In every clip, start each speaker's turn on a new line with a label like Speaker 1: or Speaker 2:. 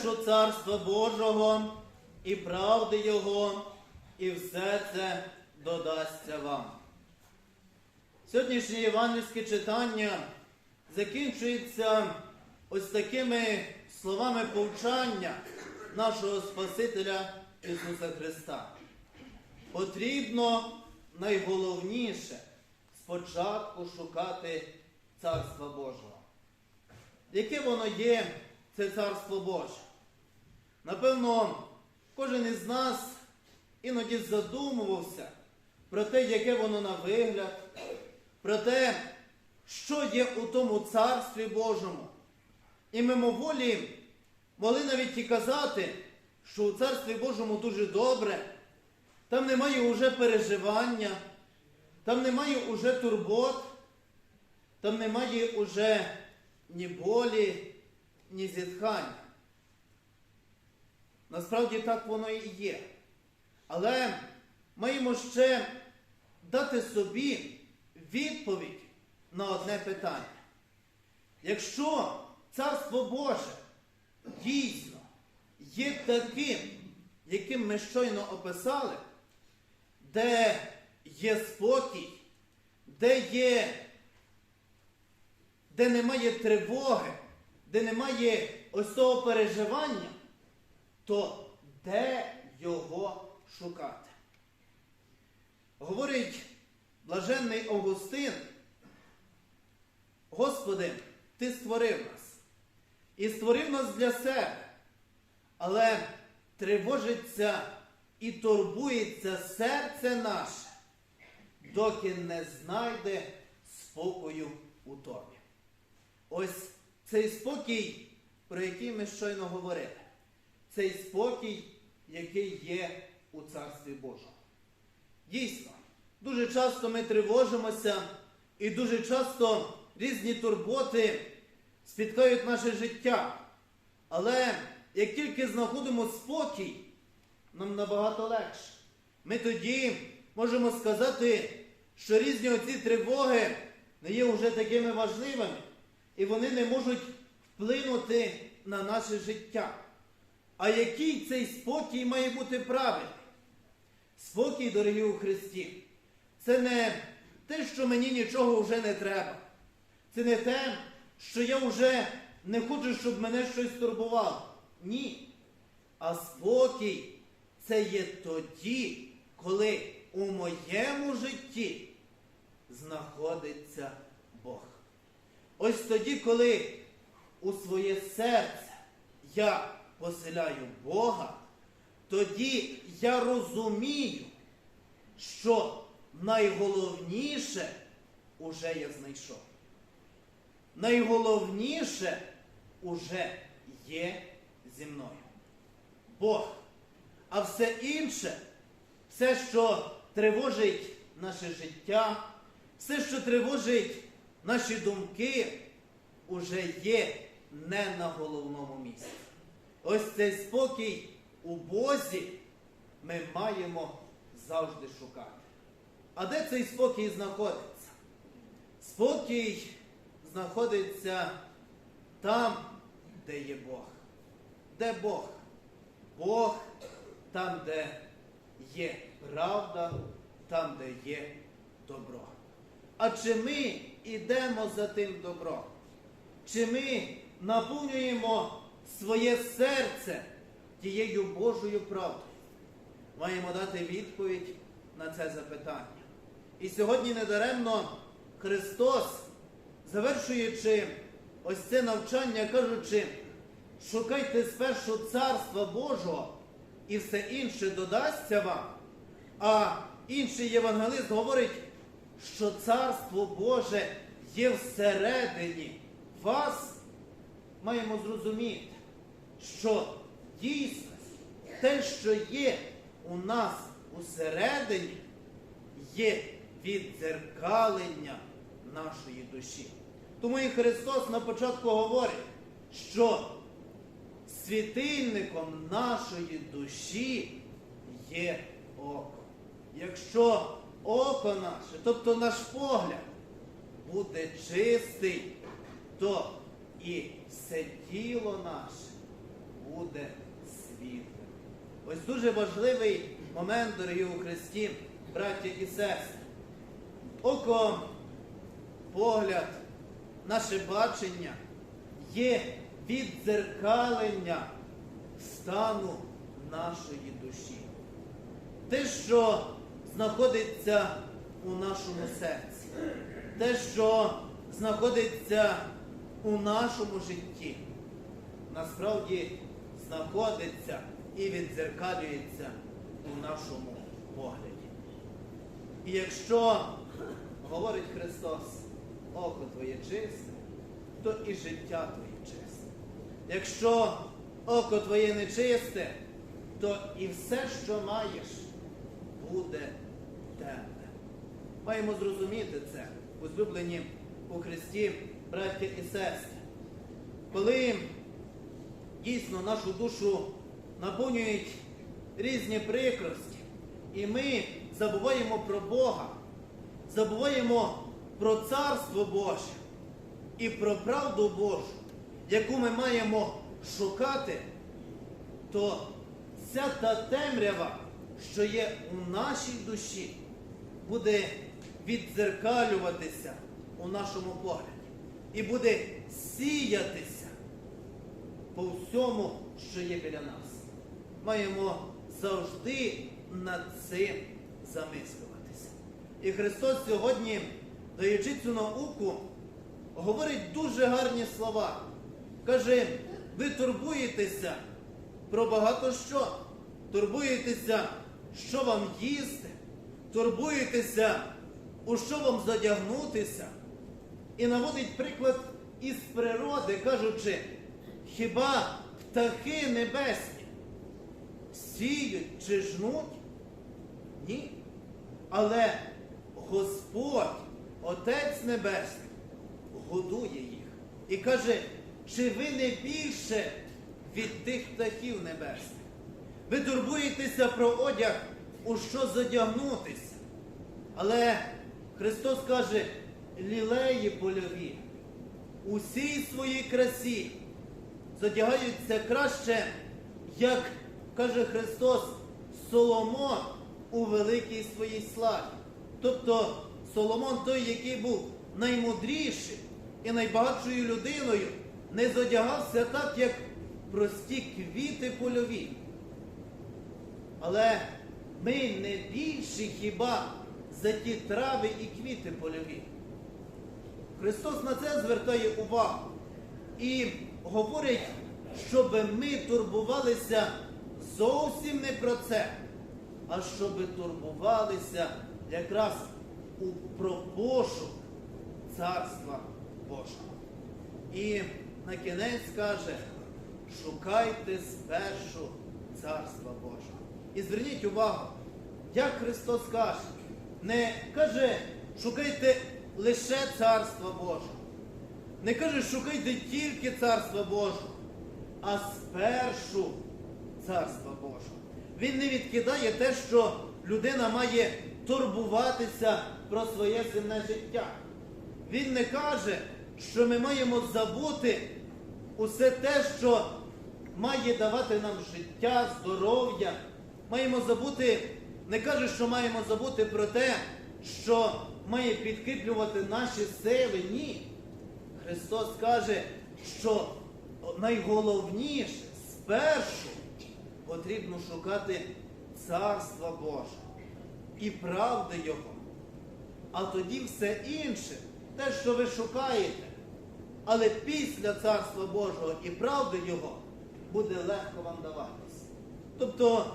Speaker 1: Шукайте спершу Царства Божого і правди Його, і все це додасться вам. Сьогоднішнє євангельське читання закінчується ось такими словами повчання нашого Спасителя Ісуса Христа. Потрібно найголовніше спочатку шукати Царства Божого. Яке воно є, це Царство Боже? Напевно, кожен із нас іноді задумувався про те, яке воно на вигляд, про те, що є у тому Царстві Божому. І мимоволі могли навіть і казати, що у Царстві Божому дуже добре, там немає уже переживання, там немає уже турбот, там немає уже ні болі, ні зітхання. Насправді так воно і є. Але маємо ще дати собі відповідь на одне питання. Якщо Царство Боже дійсно є таким, яким ми щойно описали, де є спокій, де є, де немає тривоги, де немає ось того переживання, то де його шукати? Говорить блаженний Августин, Господи, Ти створив нас і створив нас для себе, але тривожиться і турбується серце наше, доки не знайде спокою у тобі. Ось цей спокій, про який ми щойно говорили, цей спокій, який є у Царстві Божому. Дійсно, дуже часто ми тривожимося і дуже часто різні турботи спіткають наше життя. Але як тільки знаходимо спокій, нам набагато легше. Ми тоді можемо сказати, що різні оці тривоги не є вже такими важливими, і вони не можуть вплинути на наше життя. А який цей спокій має бути правильний? Спокій, дорогі у Христі, це не те, що мені нічого вже не треба. Це не те, що я вже не хочу, щоб мене щось турбувало. Ні. А спокій це є тоді, коли у моєму житті знаходиться Бог. Ось тоді, коли у своє серце я поселяю Бога, тоді я розумію, що найголовніше уже я знайшов. Найголовніше уже є зі мною. Бог. А все інше, все, що тривожить наше життя, все, що тривожить наші думки, уже є не на головному місці. Ось цей спокій у Бозі ми маємо завжди шукати. А де цей спокій знаходиться? Спокій знаходиться там, де є Бог. Де Бог? Бог там, де є правда, там, де є добро. А чи ми йдемо за тим добром? Чи ми наповнюємо своє серце тією Божою правдою? Маємо дати відповідь на це запитання. І сьогодні недаремно Христос, завершуючи ось це навчання, кажучи, шукайте спершу Царства Божого і все інше додасться вам. А інший євангелист говорить, що Царство Боже є всередині вас. Маємо зрозуміти, що дійсність, те, що є у нас усередині, є віддзеркалення нашої душі. Тому і Христос на початку говорить, що світильником нашої душі є око. Якщо око наше, тобто наш погляд, буде чистий, то і все тіло наше буде світлим. Ось дуже важливий момент, дорогі у Христі, браття і сестри. Око, погляд, наше бачення є віддзеркалення стану нашої душі. Те, що знаходиться у нашому серці, те, що знаходиться у нашому житті, насправді знаходиться і віддзеркалюється у нашому погляді. І якщо говорить Христос, око твоє чисте, то і життя твоє чисте. Якщо око твоє нечисте, то і все, що маєш, буде темне. Маємо зрозуміти це, возлюблені у Христі, браття і сестри. Коли дійсно нашу душу наповнюють різні прикрості, і ми забуваємо про Бога, забуваємо про Царство Боже і про правду Божу, яку ми маємо шукати, то вся та темрява, що є у нашій душі, буде віддзеркалюватися у нашому погляді і буде сіятися по всьому, що є біля нас. Маємо завжди над цим замислюватися. І Христос сьогодні, даючи цю науку, говорить дуже гарні слова. Каже, ви турбуєтеся про багато що. Турбуєтеся, що вам їсти, турбуєтеся, у що вам задягнутися. І наводить приклад із природи, кажучи, хіба птахи небесні сіють чи жнуть? Ні. Але Господь, Отець Небесний, годує їх. І каже, чи ви не більше від тих птахів небесних? Ви турбуєтеся про одяг, у що задягнутися. Але Христос каже, лілеї польові, усій своїй красі задягаються краще, як каже Христос, Соломон у великій своїй славі. Тобто Соломон той, який був наймудріший і найбагатшою людиною, не задягався так, як прості квіти польові. Але ми не більші хіба за ті трави і квіти польові. Христос на це звертає увагу і говорить, щоб ми турбувалися зовсім не про це, а щоб турбувалися якраз у про Царства Божого. І на кінець каже, шукайте спершу Царства Божого. І зверніть увагу, як Христос каже, не каже, шукайте лише Царства Божого. Не каже, шукайте тільки Царства Божого, а спершу Царства Божого. Він не відкидає те, що людина має турбуватися про своє земне життя. Він не каже, що ми маємо забути усе те, що має давати нам життя, здоров'я. Маємо забути, не каже, що маємо забути про те, що має підкріплювати наші сили. Ні. Христос каже, що найголовніше спершу потрібно шукати Царства Божого і правди Його. А тоді все інше, те, що ви шукаєте, але після Царства Божого і правди Його буде легко вам даватися. Тобто,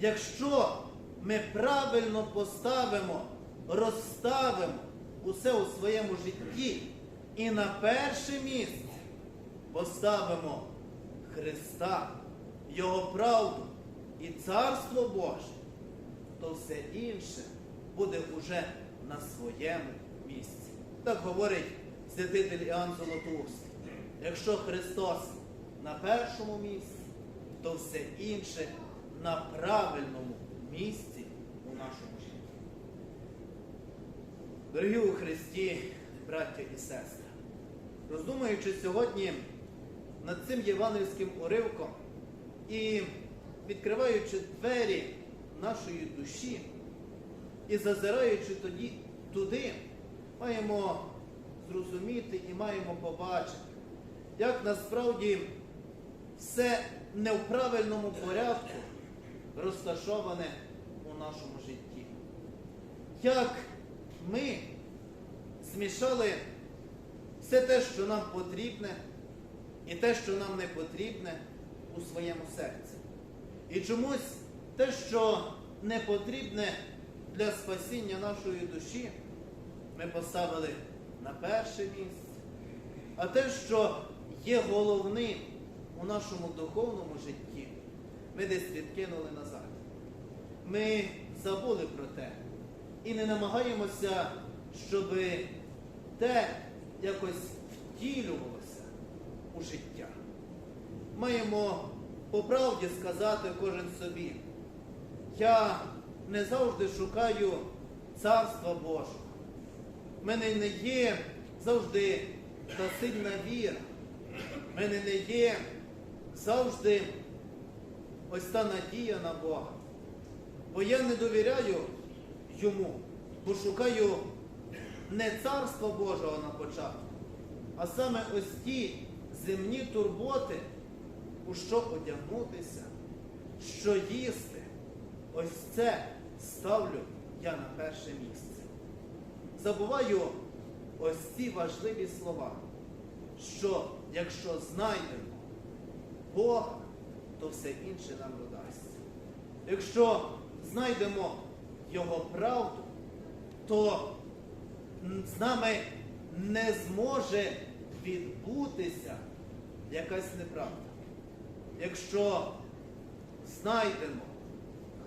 Speaker 1: якщо ми правильно поставимо, розставимо усе у своєму житті і на перше місце поставимо Христа, Його правду і Царство Боже, то все інше буде уже на своєму місці. Так говорить святитель Іоанн Золотоустий. Якщо Христос на першому місці, то все інше на правильному місці у нашому житті. Дорогі у Христі, браття і сестри, роздумуючи сьогодні над цим євангельським уривком, І відкриваючи двері нашої душі і зазираючи тоді туди, маємо зрозуміти і маємо побачити, як насправді все не в правильному порядку розташоване у нашому житті. Як ми змішали все те, що нам потрібне, і те, що нам не потрібне у своєму серці. І чомусь те, що не потрібне для спасіння нашої душі, ми поставили на перше місце. А те, що є головним у нашому духовному житті, ми десь відкинули назад. Ми забули про те і не намагаємося, щоб те якось втілювалося у життя. Маємо по правді сказати кожен собі. Я не завжди шукаю Царства Божого. В мене не є завжди та сильна віра. Мене не є завжди ось та надія на Бога. Бо я не довіряю йому, бо шукаю не царства Божого на початку, а саме ось ті земні турботи, у що одягнутися, що їсти. Ось це ставлю я на перше місце. Забуваю ось ці важливі слова, що якщо знайдемо Бога, то все інше нам додасться. Якщо знайдемо Його правду, то з нами не зможе відбутися якась неправда. Якщо знайдемо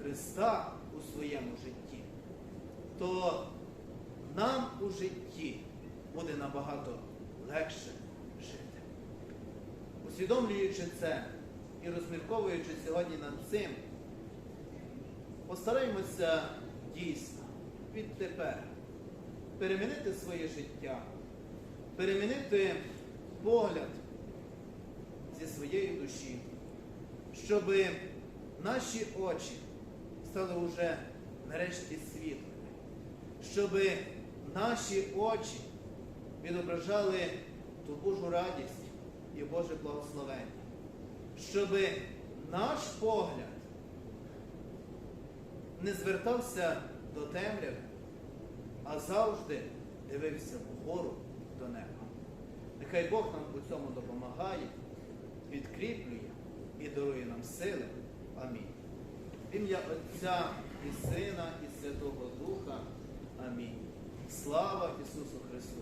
Speaker 1: Христа у своєму житті, то нам у житті буде набагато легше жити. Усвідомлюючи це і розмірковуючи сьогодні над цим, постараємося дійсно відтепер перемінити своє життя, перемінити погляд зі своєї душі, щоб наші очі стали уже нарешті світлими, щоб наші очі відображали ту Божу радість і Боже благословення, щоб наш погляд не звертався до темряви, а завжди дивився вгору до неба. Нехай Бог нам у цьому допомагає, підкріплює і дарує нам сили. Амінь. Ім'я Отця і Сина, і Святого Духа. Амінь. Слава Ісусу Христу!